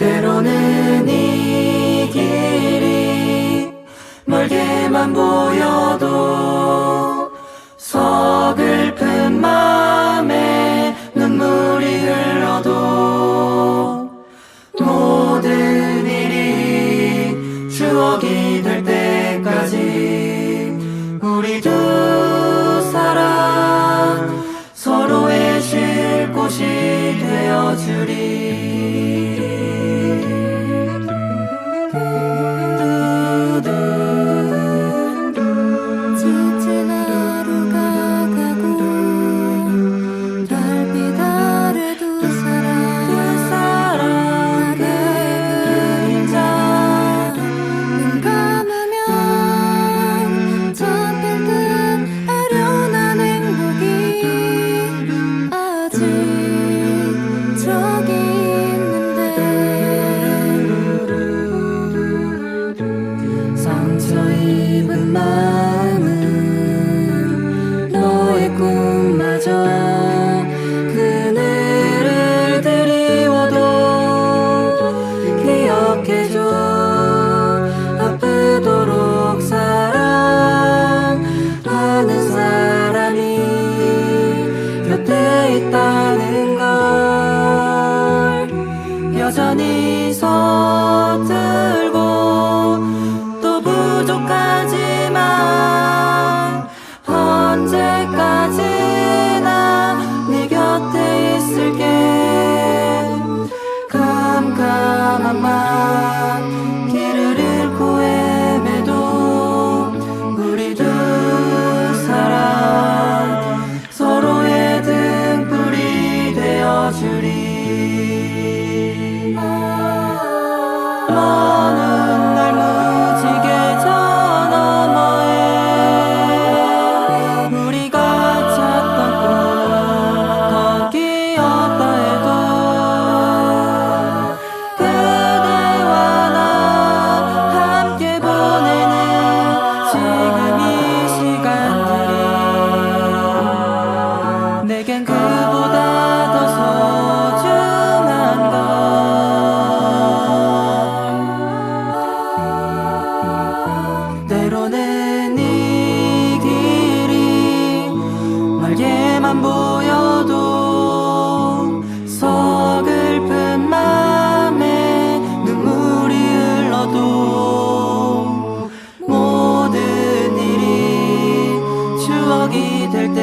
때로는 이 길이 멀게만 보여도 서글픈 마음에 눈물이 흘러도 모든 일이 추억이 될 때까지 우리 두 사람 서로의 쉴 곳이 되어주리. 곁에 있다는 걸 여전히 손 more. 보여도 서글픈 맘에 눈물이 흘러도 모든 일이 추억이 될때